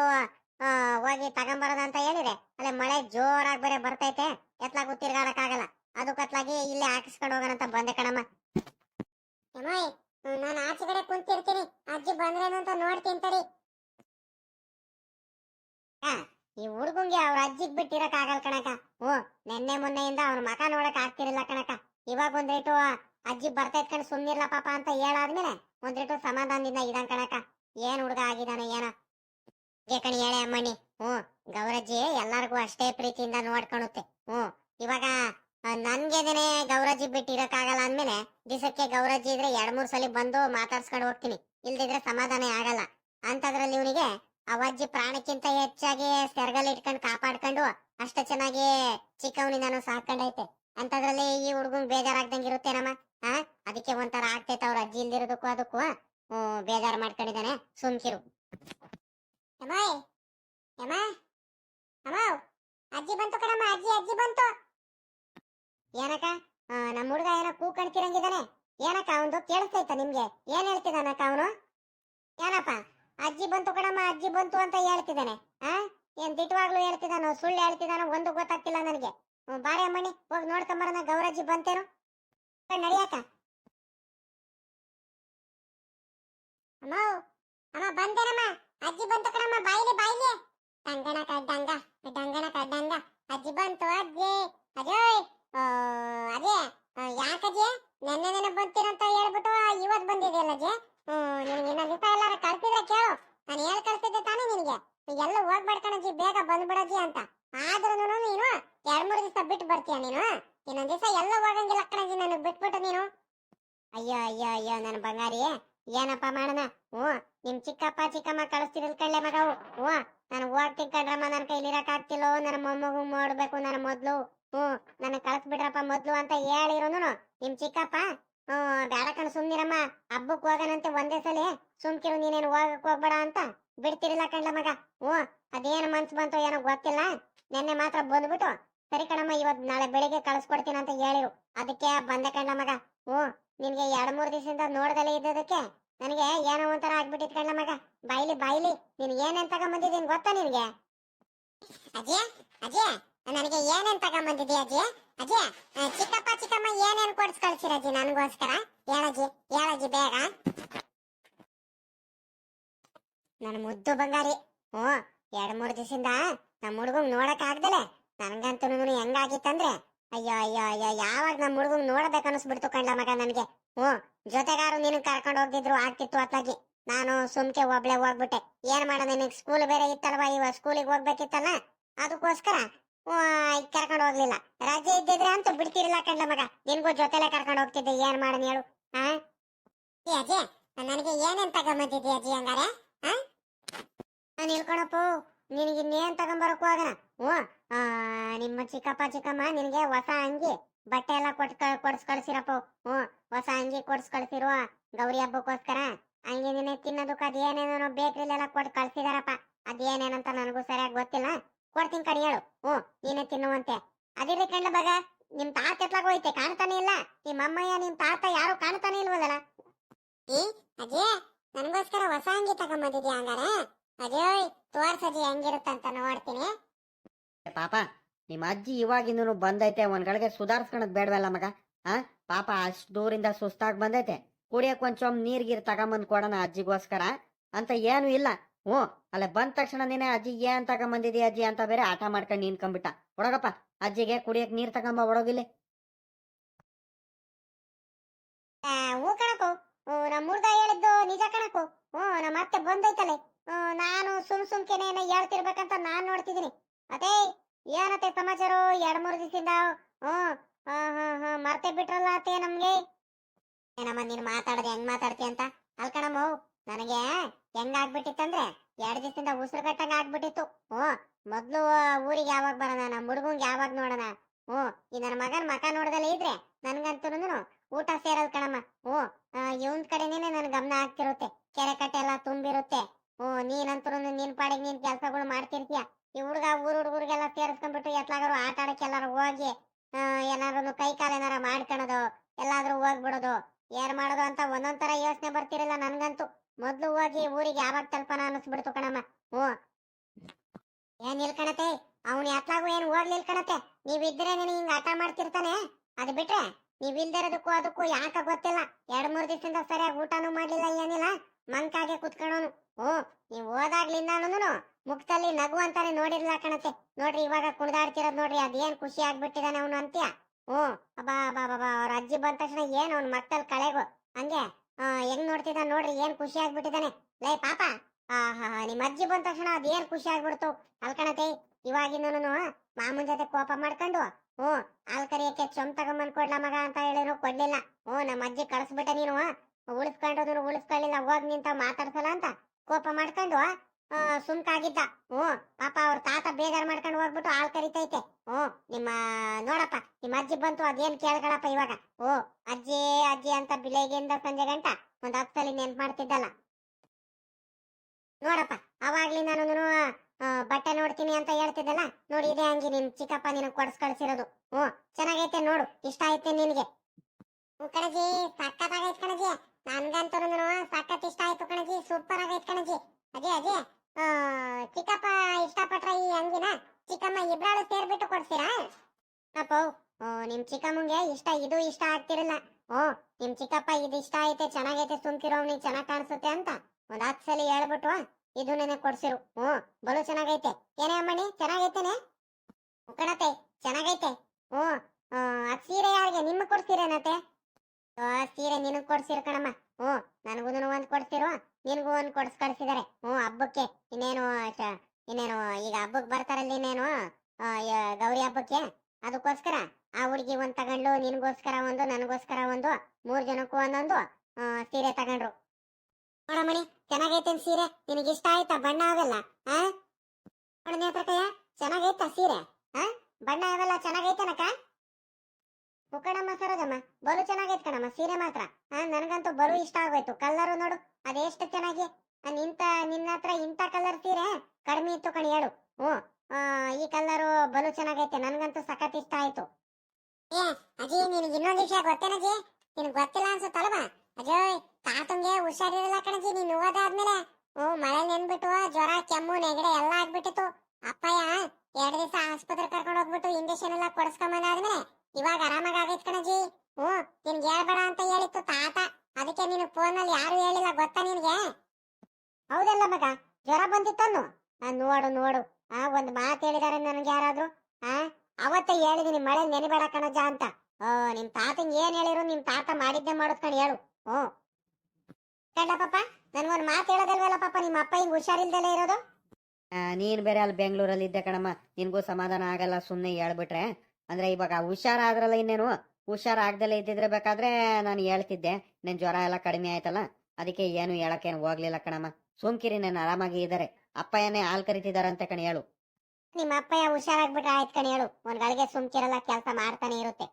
ಹೋಗಿ ತಗೊಂಬರೋದಂತ ಅಂತ ಹೇಳಿದ್ರೆ ಅಲ್ಲೇ ಮಳೆ ಜೋರಾಗಿ ಬೇರೆ ಬರ್ತೈತೆ. ಎತ್ಲಾಗ ತಿರ್ಗಾಡಕ್ಕಾಗಲ್ಲ ಅದು ಕತ್ಲಾಗಿ ಇಲ್ಲಿ ಹಾಕಿಸ್ಕೊಂಡು ಹೋಗೋಣ ಅಂತ ಬಂದೆ ಕಣಮ್ಮ. ನಾನು ಆಚೆ ಕಡೆ ಕುಂತಿರ್ತೀನಿ. ಅಜ್ಜಿ ಬಂದ್ರೇನು ಅಂತ ನೋಡ್ತೀನಿ ತಡಿ. ಈ ಹುಡುಗಂಗೆ ಅವ್ರ ಅಜ್ಜಿಗ್ ಬಿಟ್ಟಿರಕ್ ಆಗಲ್ ಕಣಕ ಓ ನಿನ್ನೆ ಮೊನ್ನೆಯಿಂದ ಅವ್ರ ಮಕ ನೋಡಕ್ ಆಗ್ತಿರಲಿಲ್ಲ ಕಣಕ ಇವಾಗ ಒಂದ್ ಅಜ್ಜಿ ಬರ್ತಾ ಕಣ್, ಸುಮ್ನಿರ್ಲ ಪಾಪ ಅಂತ ಹೇಳಾದ್ಮೇಲೆ ಒಂದ್ ರೇಟು ಸಮಾಧಾನದಿಂದ ಇದಾನ್ ಕಣಕ ಏನ್ ಹುಡುಗ ಆಗಿದಾನ, ಏನ. ಕಣಿ, ಹೇಳೆ ಅಮ್ಮಣ್ಣಿ ಹ್ಞೂ, ಗೌರಜ್ಜಿ ಎಲ್ಲಾರ್ಗೂ ಅಷ್ಟೇ ಪ್ರೀತಿಯಿಂದ ನೋಡ್ಕೊಳುತ್ತೆ ಹ್ಞೂ, ಇವಾಗ ನನ್ಗೆದೇನೆ ಗೌರಜ್ಜಿ ಬಿಟ್ಟು ಇರಕ್ಕಾಗಲ್ಲ ಅಂದ್ಮೇಲೆ ದಿಸಕ್ಕೆ ಗೌರಜ್ಜಿ ಇದ್ರೆ ಎರಡ್ ಮೂರ್ ಸಲ ಬಂದು ಮಾತಾಡ್ಸ್ಕೊಂಡು ಹೋಗ್ತೀನಿ. ಇಲ್ದಿದ್ರೆ ಸಮಾಧಾನ ಆಗಲ್ಲ. ಅಂತದ್ರಲ್ಲಿ ಇವನಿಗೆ ಅವಜ್ಜಿ ಪ್ರಾಣಕ್ಕಿಂತ ಹೆಚ್ಚಾಗಿ ಸೆರಗಲ್ಲಿ ಇಟ್ಕೊಂಡು ಕಾಪಾಡ್ಕೊಂಡು ಅಷ್ಟ ಚೆನ್ನಾಗಿ ಚಿಕ್ಕವನಿಂದಾನು ಸಾಕೊಂಡೈತೆ ಅಂತದ್ರಲ್ಲಿ ಈ ಹುಡುಗನ್ ಬೇಜಾರಾಗ್ದಂಗೆ ಇರುತ್ತೇನಮ್ಮ? ಆ, ಅದಕ್ಕೆ ಒಂಥರ ಆಗ್ತೈತೆ ಅವ್ರ ಅಜ್ಜಿ ಇಲ್ದಿರೋದಕ್ಕೂ ಅದಕ್ಕೂ. ಹ್ಮ್, ಬೇಜಾರ್ ಮಾಡ್ಕೊಂಡಿದ್ದಾನೆ ಸುಮ್ಕಿರು. ಅಜ್ಜಿ ಬಂತು ಕಣಮ್ಮ, ಅಜ್ಜಿ ಅಜ್ಜಿ ಬಂತು. ಏನಕ್ಕ? ನಮ್ಮ ಹುಡುಗ ಏನೋ ಕೂಕಣ್ತಿರಂಗಿದಾನೆ. ಏನಕ್ಕ ಅವನು ಕೇಳಿಸ್ತೈತ ನಿಮ್ಗೆ? ಏನ್ ಹೇಳ್ತಿದಾನಕ್ಕ ಅವನು? ಏನಪ್ಪ? ಅಜ್ಜಿ ಬಂತು ಕಣಮ್ಮ, ಅಜ್ಜಿ ಬಂತು ಅಂತ ಹೇಳ್ತಿದ್ದಾನೆ ಆ? ಏನ್ ದಿಟ್ಟವಾಗ್ಲೂ ಹೇಳ್ತಿದಾನೋ, ಸುಳ್ಳು ಹೇಳ್ತಿದಾನೋ, ಒಂದು ಗೊತ್ತಾಗ್ತಿಲ್ಲ ನನಗೆ. ಬಾರೆ ಅಮ್ಮಣಿ ಹೋಗಿ ನೋಡ್ಕೊಂಬರೋಣ, ಗೌರಜ್ಜಿ ಬಂತೇನು ನಡಿಯಾಕ? ಅಮ್ಮ ಅಮ್ಮ, ಬಂದೇನಮ್ಮ? ಅಜ್ಜಿ ಬಂತು ಕಣಮ್ಮ, ಬಾಯಿಲಿ ಬಾಯಿಲಿ. ಡಂಗಣ ಕಡ್ಡಂಗ ಡಂಗಣ ಕಡ್ಡಂಗ ಅಜ್ಜಿ ಬಂತು, ಅಜ್ಜಿ. ಅಜಯ್ ಅದೇ ಆ, ಯಾಕಜ್ಜಿ ನೆನ್ನೆ ನೆನೆ ಬಂತೀರಂತ ಹೇಳ್ಬಿಟ್ಟು ಇವತ್ತು ಬಂದಿದೆಯಲ್ಲ ಅಜ್ಜಿ? ನಿನಗೆ ಇನ್ನೊಂದ್ ದಿವಸ ಎಲ್ಲಾರ ಕಳ್ಸಿದ್ರೆ ಕೇಳು. ನಾನು ಹೇಳಿ ಕಳ್ಸಿದ್ದೆ ತಾನೇ ನಿನಗೆ. ಎಲ್ಲ ಹೋಗ್ಬೇಡ ಬೇಗ ಬಂದ್ಬಿಡಜ್ಜಿ ಅಂತ. ಆದ್ರೂ ನೀನು ಎರಡು ಮೂರು ದಿವಸ ಬಿಟ್ಟು ಬರ್ತೀಯ ನೀನು? ಇನ್ನೊಂದ್ ದಿವಸ ಎಲ್ಲ ಹೋಗಂಗಿಲ್ಲ ಕಣಜ್ಜಿ ನಾನು ಬಿಟ್ಬಿಟ್ಟು ನೀನು. ಅಯ್ಯೋ ಅಯ್ಯೋ ಅಯ್ಯೋ ನನ್ನ ಬಂಗಾರಿ. ಏನಪ್ಪ ಮಾಡೋಣ? ಹ್ಞೂ ನಿಮ್ ಚಿಕ್ಕಪ್ಪ ಚಿಕ್ಕಮ್ಮ ಕಳಿಸ್ತಿರಲ್ ಕಳ್ಳೆ ಮಗವು. ಹ್ಞೂ ನಾನು ಹೋಗ್ತೀನಿ ಕಣ್ರಮ್ಮ ನನ್ನ ಕೈಲಿ ಇರಕ್ ಆಗ್ತಿಲ್ಲೋ? ನನ್ನ ಮೊಮ್ಮಗು ಮಾಡ್ಬೇಕು ನನ್ನ ಮೊದ್ಲು. ಹ್ಞೂ ಕಳಿಸ್ ಬಿಡ್ರಪ್ಪ ಮೊದ್ಲು ಅಂತ ಹೇಳಿರೋನು. ನಿಮ್ ಚಿಕ್ಕಪ್ಪ ಹ್ಮ್ ಬೇಡ ಸುಮ್ನಿರಮ್ಮ, ಹಬ್ಬಕ್ ಹೋಗನಂತೆ ಒಂದೇ ಸಲ, ಸುಮ್ಕಿರು, ನೀನೇನು ಹೋಗಕ್ ಹೋಗ್ಬೇಡ ಅಂತ ಬಿಡ್ತಿರಲ್ಲ ಕಣ್ಲ ಮಗ. ಹ್ಞೂ, ಅದೇನು ಮನ್ಸು ಬಂತೋ ಏನೋ ಗೊತ್ತಿಲ್ಲ. ನೆನ್ನೆ ಮಾತ್ರ ಬಂದ್ಬಿಟ್ಟು, ಸರಿ ಕಣಮ್ಮ, ಇವತ್ ನಾಳೆ ಬೆಳಿಗ್ಗೆ ಕಳಿಸ್ಕೊಡ್ತೀನಿ ಅಂತ ಹೇಳಿರು. ಅದಕ್ಕೆ ಬಂದೆ ಕಣ್ಲ ಮಗ. ಹ್ಞೂ, ನಿನ್ಗೆ ಎರಡ್ ಮೂರ್ ದಿವಸದಿಂದ ನೋಡ್ದಲೇ ಇದ್ದದಕ್ಕೆ ನನಗೆ ಏನೋ ಒಂಥರ ಆಗ್ಬಿಟ್ಟಿತ್ತು ಕಣ್ಲ ಮಗ. ಬಾಯ್ಲಿ ಬಾಯ್ಲಿ, ನೀನ್ ಏನೇನ್ ತಗೊಂಬಂದಿದ್ದೀನಿ ಗೊತ್ತಾ ನಿನ್ಗೆ? ಅಜಯ್ ಅಜಯ್. ನನಗೆ ಏನೇನ್ ತಗೊಂಬಂದಿದ್ಯಾ ಅಜ್ಜಿ? ಅಜ್ಜಿ ಚಿಕ್ಕಪ್ಪ ಚಿಕ್ಕಮ್ಮ ಏನೇನ್ ಕೊಡ್ಸ್ ಕಳ್ಸಿರಜ್ಜಿ ನನಗೋಸ್ಕರ? ಹೇಳಜ್ಜಿ ಹೇಳಜ್ಜಿ ಬೇಗ. ನನ್ನ ಮುದ್ದು ಬಂಗಾರಿ. ಓ ಎರಡ್ ಮೂರ್ ದಿವಸದಿಂದ ನಮ್ಮ ಹುಡುಗಂಗ್ ನೋಡಕ್ ಆಗ್ದಲೆ ನನ್ಗಂತೂ ಹೆಂಗಾಗಿತ್ತಂದ್ರೆ, ಅಯ್ಯೋ ಅಯ್ಯೋ ಅಯ್ಯೋ, ಯಾವಾಗ ನಮ್ಮ ಹುಡುಗಂಗ್ ನೋಡ್ಬೇಕು ಅನಿಸ್ಬಿಡ್ತು ಕಂಡ್ಲ ಮಗ ನನಗೆ. ಹ್ಞೂ, ಜೊತೆಗಾರು ನೀನು ಕರ್ಕೊಂಡು ಹೋಗಿದ್ರು ಆಗ್ತಿತ್ತು ಅತ್ಲಾಗಿ. ನಾನು ಸುಮ್ಕೆ ಒಬ್ಳೆ ಹೋಗ್ಬಿಟ್ಟೆ. ಏನ್ ಮಾಡೋಣ ನಿನಗ್? ಸ್ಕೂಲ್ ಬೇರೆ ಇತ್ತಲ್ವಾ? ಇವಾಗ ಸ್ಕೂಲಿಗೆ ಹೋಗ್ಬೇಕಿತ್ತಲ್ಲ? ಅದಕ್ಕೋಸ್ಕರ ಕರ್ಕೊಂಡು ಹೋಗ್ಲಿಲ್ಲ. ರಜೆ ಇದ್ದಿದ್ರೆ ಅಂತೂ ಬಿಡ್ತಿರ್ಲಿಲ್ಲ ಕಂಡ ಮಗ. ನಿನ್ಗೂ ಜೊತೆಲೆ ಕರ್ಕೊಂಡು ಹೋಗ್ತಿದ್ದೆ ಏನ್ ಮಾಡನ್ ಹೇಳು. ಏ ಅಜ್ಜಿ ನನಗೆ ಏನೇನ್ ತಗೊಂಡ್ಬಂದಿದ್ಯಾ ಅಜ್ಜಿ ಹಂಗಾರೆ? ನಾನು ನಿನಗೆ ಇನ್ನೇನ್ ತಗೊಂಬರಕ್ ಹೋಗಣ ಓ ಆ, ನಿಮ್ಮ ಚಿಕ್ಕಪ್ಪ ಚಿಕ್ಕಮ್ಮ ನಿನಗೆ ಹೊಸ ಅಂಗಿ ಬಟ್ಟೆ ಎಲ್ಲ ಕೊಟ್ ಕೊಡ್ಸ್ ಕಳ್ಸಿರಪ್ಪ. ಹ್ಞೂ ಹೊಸ ಅಂಗಿ ಕೊಡ್ಸ್ ಕಳ್ಸಿರುವ ಗೌರಿ ಹಬ್ಬಕ್ಕೋಸ್ಕರ. ಹಂಗೆ ನಿನ್ನೆ ತಿನ್ನೋದಕ್ಕೆ ಅದೇನೇನೋ ಬೇಕ್ರಿಲೆಲ್ಲ ಕೊಟ್ಟು ಕಳ್ಸಿದಾರಪ್ಪ. ಅದೇನೇನಂತ ನನಗೂ ಸರಿಯಾಗಿ ಗೊತ್ತಿಲ್ಲ. ಕೊಡ್ತೀನಿ ಕಣಿ ಹೇಳು. ಹ್ಞೂ, ನೀನೆ ತಿನ್ನುವಂತೆ. ಅದಿರ್ಲಿ ಕಂಡ ಬಗ, ನಿಮ್ ತಾತ ಎತ್ಲಾಗ ಹೋಯ್ತೆ, ಕಾಣ್ತಾನೆ ಇಲ್ಲ. ನಿಮ್ಮ ಅಮ್ಮಯ್ಯ, ನಿಮ್ ತಾತ ಯಾರು ಕಾಣ್ತಾನೆ ಇಲ್ವಲ್ಲ ಏ, ಅಜಯ್, ನನಗೋಸ್ಕರ ಹೊಸ ಅಂಗಿ ತಗೊಂಬಂದಿದ್ಯಾ ಹಂಗಾರ? ಅಜಯ್, ತೋರ್ಸಜಿ ಹೆಂಗಿರುತ್ತಂತ ನೋಡ್ತೀನಿ. ಪಾಪ, ನಿಮ್ಮ ಅಜ್ಜಿ ಇವಾಗಿಂದನು ಬಂದೈತೆ ಒಂದ್ ಗಳಿಗೆ ಸುಧಾರಿಸ್ಕೊಳದ್ ಬೇಡವಲ್ಲ ಮಗ? ಆ, ಪಾಪ ಅಷ್ಟು ದೂರಿಂದ ಸುಸ್ತಾಗಿ ಬಂದೈತೆ. ಕುಡಿಯಕ್ ಒಂದ್ ಚೊಂಬ್ ನೀರ್ ಗೀರ್ ತಗೊಂಬಂದ್ ಕೊಡೋಣ ಅಜ್ಜಿಗೋಸ್ಕರ. ಅಂತ ಏನು ಇಲ್ಲ. ಹ್ಞೂ ಅಲ್ಲ ಬಂದ ತಕ್ಷಣ ನೀನೆ ಅಜ್ಜಿ ಏನ್ ತಗೊಂಬಂದಿದೀಯ ಅಜ್ಜಿ ಅಂತ ಬೇರೆ ಆಟ ಮಾಡ್ಕೊಂಡು ನಿನ್ಕೊಂಬಿಟ್ಟ ಹೊಡಗಪ್ಪ ಅಜ್ಜಿಗೆ ಕುಡಿಯಕ್ ನೀರ್ ತಗೊಂಬ ಹೊಡೋಗಿಲ್ಲ ಆ, ಹೂ ಕಣಕು. ನಮ್ಮ ಮುರ್ದ ಹೇಳಿದ್ದು ನಿಜ ಕಣಕು. ಹ್ಞೂ ನಮ್ಮ ಅತ್ತೆ ಬಂದೈತಲೆ. ನಾನು ಸುಮ್ ಸುಮ್ಕೆನೆ ಏನೋ ಹೇಳ್ತಿರ್ಬೇಕಂತ ನಾನ್ ನೋಡ್ತಿದ್ದೀನಿ. ಅದೇ ಏನತ್ತೆ ಸಮಾಚಾರ ಎರಡ್ ಮೂರು ದಿವಸದಿಂದ? ಹ್ಞೂ ಹಾ ಮರ್ತೆ ಬಿಟ್ರಲ್ಲ ಅತ್ತೆ ನಮ್ಗೆ. ಏನಮ್ಮ ನೀನ್ ಮಾತಾಡದೆ ಹೆಂಗ್ ಮಾತಾಡ್ತಿ ಅಂತ? ಅಲ್ಕಣಮ್ಮ ನನಗೆ ಹೆಂಗ ಆಗ್ಬಿಟ್ಟಿತ್ತಂದ್ರೆ ಎರಡ್ ದಿವಸದಿಂದ ಉಸಿರು ಕಟ್ಟಂಗ ಆಗ್ಬಿಟ್ಟಿತ್ತು. ಓ ಮೊದ್ಲು ಊರಿಗೆ ಯಾವಾಗ ಬರೋಣ ನಮ್ಮ ಹುಡುಗಂಗೆ ಯಾವಾಗ ನೋಡೋಣ? ಓ ಈ ನನ್ನ ಮಗನ್ ಮಕ ನೋಡ್ದಲ್ಲ ಇದ್ರೆ ನನ್ಗಂತೂ ಊಟ ಸೇರಲ್ ಕಣಮ್ಮ. ಓ ಇವನ್ ಕಡೆನೇನೆ ನನ್ ಗಮನ ಆಗ್ತಿರುತ್ತೆ ಕೆರೆ ಕಟ್ಟೆ ಎಲ್ಲ ತುಂಬಿರುತ್ತೆ. ಓ ನೀನಂತೂ ನಿನ್ ಪಾಡಿಗೆ ನೀನ್ ಕೆಲ್ಸಗಳು ಮಾಡ್ತಿರ್ತೀಯ. ಈ ಹುಡುಗ, ಊರ್ ಹುಡುಗರಿಗೆಲ್ಲ ಸೇರಿಸ್ಕೊಂಡ್ಬಿಟ್ಟು ಎತ್ಲಾಗಾರು ಆಟ ಆಡಕ್ಕೆ ಎಲ್ಲಾರು ಹೋಗಿ ಏನಾದ್ರು ಕೈ ಕಾಲು ಏನಾರ ಮಾಡ್ಕೊಳೋದು, ಎಲ್ಲಾದ್ರೂ ಹೋಗ್ಬಿಡೋದು. ಏನ್ ಮಾಡೋದು ಅಂತ ಒಂದೊಂದ್ ತರ ಯೋಚನೆ ಬರ್ತಿರಲಿಲ್ಲ ನನ್ಗಂತೂ. ಮೊದ್ಲು ಹೋಗಿ ಊರಿಗೆ ಯಾವಾಗ ತಲುಪನ ಅನ್ನಿಸ್ಬಿಡ್ತು ಕಣಮ್ಮ. ಓ ಏನ್ ಇಲ್ಕಣತೆ ಅವನ್ ಎತ್ಲಾಗು ಏನ್ ಹೋಗ್ಲಿಲ್ ಕಣತೆ? ನೀವಿದ್ರೆ ನಿನಗೆ ಹಿಂಗ್ ಆಟ ಮಾಡ್ತಿರ್ತಾನೆ. ಅದ್ ಬಿಟ್ರೆ ನೀವ್ ಇಲ್ದಿರೋದಕ್ಕೂ ಅದಕ್ಕೂ ಯಾಕ ಗೊತ್ತಿಲ್ಲ? ಎರಡ್ ಮೂರ್ ದಿವಸದಿಂದ ಸರಿಯಾಗಿ ಊಟನೂ ಮಾಡ್ಲಿಲ್ಲ, ಏನಿಲ್ಲ. ಮಂಕಾಗೆ ಕುತ್ಕೊಳೋನು ಓ ನೀವ್ ಹೋದಾಗ್ಲಿಂದಾನು ಮುಖದಲ್ಲಿ ನಗು ಅಂತಾನೆ ನೋಡಿರ್ಲ ಕಣತೆ? ನೋಡ್ರಿ ಇವಾಗ ಕುಣಿದಾಡ್ತಿರೋದ್ ನೋಡ್ರಿ, ಅದೇನ್ ಖುಷಿ ಆಗ್ಬಿಟ್ಟಿದಾನೆ ಅವನು ಅಂತ್ಯ? ಓ ಅಬ್ಬಾ ಬಾಬಾ ಅವ್ರ ಅಜ್ಜಿ ಬಂದ ತಕ್ಷಣ ಏನ್ ಅವ್ನ ಮಕ್ಕಳ ಕಳೆಗು? ಹಂಗೆ? ಹೆಂಗ್ ನೋಡ್ತಿದ್ದ ನೋಡ್ರಿ, ಏನ್ ಖುಷಿ ಆಗ್ಬಿಟ್ಟಿದಾನೆ ಲೈ, ಪಾಪ. ಆಹಾ ನಿಮ್ಮ ನಿಮ್ ಅಜ್ಜಿ ಬಂದ ತಕ್ಷಣ ಅದೇನ್ ಖುಷಿ ಆಗ್ಬಿಡ್ತು. ಅಲ್ಕಣತೆ ಇವಾಗಿಂದನು ಮಾಮೂನ್ ಜೊತೆ ಕೋಪ ಮಾಡ್ಕೊಂಡು, ಹ್ಞೂ ಹಾಲ್ ಕರಿಯಕ್ಕೆ ಚೊಂಬ್ ತಗೊಂಬಂದ್ ಕೊಡ್ಲ ಮಗ ಅಂತ ಹೇಳಿದ್ರು, ಕೊಡ್ಲಿಲ್ಲ. ಹ್ಞೂ, ನಮ್ಮ ಅಜ್ಜಿ ಕಳಿಸ್ಬಿಟ್ಟೆ ನೀನು ಉಳಿಸ್ಕೊಂಡು ಉಳಿಸ್ಕೊಳ್ಳಿಲ್ಲ, ಹೋಗ್ ನಿಂತ ಮಾತಾಡ್ಸಲ್ಲ ಅಂತ ಕೋಪ ಮಾಡ್ಕೊಂಡು ಸುಮ್ಕಾಗಿದ್ದ. ಹ್ಞೂ ಪಾಪ ಅವ್ರ ತಾತ ಬೇಜಾರ್ ಮಾಡ್ಕೊಂಡು ಹೋಗ್ಬಿಟ್ಟು ಹಾಲ್ ಕರಿತೈತೆ. ಹ್ಞೂ ನಿಮ್ಮ ನೋಡಪ್ಪ ನಿಮ್ಮ ಅಜ್ಜಿ ಬಂತು ಅದೇನ್ ಕೇಳ್ಗಳಪ್ಪ ಇವಾಗ? ಓ ಅಜ್ಜಿ ಅಜ್ಜಿ ಅಂತ ಬೆಳಗ್ಗೆಯಿಂದ ಸಂಜೆ ಗಂಟ ಒಂದ್ ಹತ್ತಲ್ಲಿ ನೆನ್ಪ ಮಾಡ್ತಿದ್ದಲ್ಲ. ನೋಡಪ್ಪ ಅವಾಗ್ಲಿ ನಾನು ಬಟ್ಟೆ ನೋಡ್ತೀನಿ ಅಂತ ಹೇಳ್ತಿದ್ದಲ್ಲ? ನೋಡಿ ಇದೇ ಹಂಗಿ ನಿಮ್ ಚಿಕ್ಕಪ್ಪ ನಿನಗ್ ಕೊಡ್ಸ್ ಕಳ್ಸಿರೋದು ಹ್ಞೂ ಚೆನ್ನಾಗೈತೆ ನೋಡು ಇಷ್ಟ ಐತೆ ನಿನಗೆ. ಕಣಜಿ ಸಕ್ಕತ್ತಾಗೈತ್ ಕಣಜಿ ನನ್ಗಂತೂ ಸಕ್ಕತ್ ಇಷ್ಟ ಆಯ್ತು ಕಣಜಿ ಸೂಪರ್ ಆಗೈತ್ ಕಣಜಿ ಅದೇ ಆ, ಚಿಕ್ಕಪ್ಪ ಇಷ್ಟಪಟ್ರ ಈ ಅಂಗಿನ, ಚಿಕ್ಕಮ್ಮ ಇಬ್ರಾಳು ಸೇರ್ಬಿಟ್ಟು ಕೊಡ್ತೀರಾ? ಅಪ್ಪ ನಿಮ್ ಚಿಕ್ಕಮ್ಮಂಗೆ ಇಷ್ಟ, ಇದು ಇಷ್ಟ ಆಗ್ತಿರಲ್ಲ ಓ, ನಿಮ್ ಚಿಕ್ಕಪ್ಪ ಇದು ಇಷ್ಟ ಐತೆ, ಚೆನ್ನಾಗೈತೆ ಸುಮ್ಕಿರೋ ನೀನ್ ಚೆನ್ನಾಗ್ ಕಾಣಿಸುತ್ತೆ ಅಂತ ಒಂದ್ ಹತ್ತು ಸಲ ಹೇಳ್ಬಿಟ್ವ, ಇದು ನೆನೆ ಕೊಡ್ಸಿರು. ಹ್ಮ್ ಬಲು ಚೆನ್ನಾಗೈತೆ. ಏನೇ ಅಮ್ಮಣಿ ಚೆನ್ನಾಗೈತೆನೆ? ಕಣತೆ ಚೆನ್ನಾಗೈತೆ. ಹ್ಮ್ ಅದ್ ಸೀರೆ ಯಾರಿಗೆ ನಿಮ್ಮ ಕೊಡ್ಸಿರೇನತೆ ಸೀರೆ ನಿನಗ್ ಕೊಡ್ಸಿರು ಕಣಮ್ಮ. ಹ್ಮ್ ನನಗೂ ಒಂದ್ ಕೊಡ್ಸಿರು. ನಿನಗೂ ಒಂದ್ ಕೊಡ್ಸ್ ಕಳ್ಸಿದಾರೆ ಹ್ಞೂ ಹಬ್ಬಕ್ಕೆ. ಇನ್ನೇನು ಇನ್ನೇನು, ಈಗ ಹಬ್ಬಕ್ಕೆ ಬರ್ತಾರಲ್ಲ ಇನ್ನೇನು ಗೌರಿ ಹಬ್ಬಕ್ಕೆ? ಅದಕ್ಕೋಸ್ಕರ ಆ ಹುಡುಗಿ ಒಂದು ತಗೊಂಡ್ಲು, ನಿನಗೋಸ್ಕರ ಒಂದು, ನನಗೋಸ್ಕರ ಒಂದು, ಮೂರು ಜನಕ್ಕೂ ಒಂದೊಂದು ಸೀರೆ ತಗೊಂಡ್ರು. ನೋಡಮ್ಮಣಿ ಚೆನ್ನಾಗೈತೆ ಸೀರೆ. ನಿನಗೆ ಇಷ್ಟ ಆಯ್ತಾ? ಬಣ್ಣ ಆಗಲ್ಲ ಆ? ಚೆನ್ನಾಗೈತ ಸೀರೆ? ಆ? ಬಣ್ಣ ಅವೆಲ್ಲ ಚೆನ್ನಾಗೈತನಕ ಕಣಮ್ಮ ಸರೋಜಮ್ಮ, ಬಲು ಕಣಮ್ಮ ಸೀರೆ ಮಾತ್ರ. ನನಗಂತೂ ಬಲು ಇಷ್ಟ ಆಗೋಯ್ತು. ಕಲ್ಲರು ನೋಡು, ಅದೆಷ್ಟು ಚೆನ್ನಾಗಿ ನಿಂತ, ನಿನ್ನ ಹತ್ರ ಇಂಥ ಕಲರ್ ಸೀರೆ? ಕಡಿಮೆ ಇತ್ತು ಕಣಿ, ಹೇಳು. ಹ್ಞೂ. ಈ ಕಲ್ಲರು ಬಲು ಚೆನ್ನಾಗೈತೆ. ನನಗಂತೂ ಸಖತ್ ಇಷ್ಟ ಆಯ್ತು. ಏ, ಅಜಿ, ನಿನಗೆ ಇನ್ನೊಂದು ವಿಷಯ ಗೊತ್ತೇನಜಿ ನಿನಗೆ ಗೊತ್ತಿಲ್ಲ ಅನ್ಸುತ್ತಲ್ವ? ಅಜಯ್ ತಾತಂಗೆ ಹುಷಾರಿರಲ್ಲ ಕಣಜಿ ನೀನು ಓದಾದ್ಮೇಲೆ ಹ್ಞೂ, ಮಳೆ ನೆನ್ಬಿಟ್ಟು, ಜ್ವರ, ಕೆಮ್ಮು, ನೆಗಡೆ ಎಲ್ಲ ಆಗ್ಬಿಟ್ಟಿತ್ತು. ಅಪ್ಪಯ್ಯ, ಎರಡು ದಿವಸ ಆಸ್ಪತ್ರೆ ಕರ್ಕೊಂಡು ಹೋಗ್ಬಿಟ್ಟು ಇಂಜೆಕ್ಷನ್ ಎಲ್ಲ ಕೊಡಿಸ್ಕೊಂಬಂದಾದ್ಮೇಲೆ ಇವಾಗ ಆರಾಮಾಗ ಆಗೈತ್ ಕಣಜಿ. ಹ್ಞೂ, ನಿನ್ಗೆ ಹೇಳ್ಬೇಡ ಅಂತ ಹೇಳಿತ್ತು ತಾತ. ಅದಕ್ಕೆ ನೀನು ಫೋನಲ್ಲಿ ಯಾರು ಹೇಳಿಲ್ಲ ಗೊತ್ತಾ ನಿನ್ಗೆ? ಹೌದಲ್ಲ ಮಗ, ಜ್ವರ ಬಂದಿತ್ತನ್ನು? ನೋಡು ನೋಡು. ಆ, ಒಂದ್ ಮಾತು ಹೇಳಿದಾರೆ ನನ್ಗೆ ಯಾರಾದ್ರು? ಆ, ಅವತ್ತೇ ಹೇಳಿದೀನಿ, ಮಳೆ ನೆನೆಬೇಡ ಕಣಜ ಅಂತ. ಓ ನಿಮ್ ತಾತನ್ ಏನ್ ಹೇಳಿರು ನಿಮ್ ತಾತ ಮಾಡಿದ್ದೆ ಮಾಡೋದ್ ಕಣ್ ಹೇಳು. ಹ್ಞೂ. ಕಂಡ ಪಾಪ, ನನ್ಗೊಂದ್ ಮಾತು ಹೇಳೋದಲ್ವಲ್ಲ ಪಾಪ, ನಿಮ್ಮ ಅಪ್ಪ ಹಿಂಗ್ ಹುಷಾರಿಲ್ದಲೇ ಇರೋದು? ನೀನ್ ಬೇರೆ ಅಲ್ಲಿ ಬೆಂಗಳೂರಲ್ಲಿ ಇದ್ದೆ ಕಣಮ್ಮ. ನಿನ್ಗೂ ಸಮಾಧಾನ ಆಗಲ್ಲ ಸುಮ್ಮನೆ ಹೇಳ್ಬಿಟ್ರೆ. ಅಂದ್ರೆ ಇವಾಗ ಹುಷಾರಾದ್ರಲ್ಲ ಇನ್ನೇನು? ಹುಷಾರಾಗ್ದಲೇ ಇದ್ದಿದ್ರೆ ಬೇಕಾದ್ರೆ ನಾನು ಹೇಳ್ತಿದ್ದೆ, ನಿನ್ ಜ್ವರ ಎಲ್ಲ ಕಡಿಮೆ ಆಯ್ತಲ್ಲ? ಅದಕ್ಕೆ ಏನು ಹೇಳಕ್ಕೇನು ಹೋಗ್ಲಿಲ್ಲ ಕಣಮ್ಮ. ಸುಮ್ಕಿರಿ, ನಾನು ಆರಾಮಾಗಿ ಇದ್ದಾರೆ ಅಪ್ಪ ಏನೇ ಹಾಲ್ ಕರಿತಿದಾರಂತೆ ಕಣ, ಹೇಳು. ನಿಮ್ಮ ಅಪ್ಪಯ್ಯ ಹುಷಾರಾಗ್ಬಿಟ್ರೆ ಆಯ್ತು ಕಣಿ, ಹೇಳು. ಒಂದ್ ಗಳಿಗೆ ಸುಮ್ಕಿರಲ್ಲ, ಕೆಲಸ ಮಾಡ್ತಾನೆ ಇರುತ್ತೆ.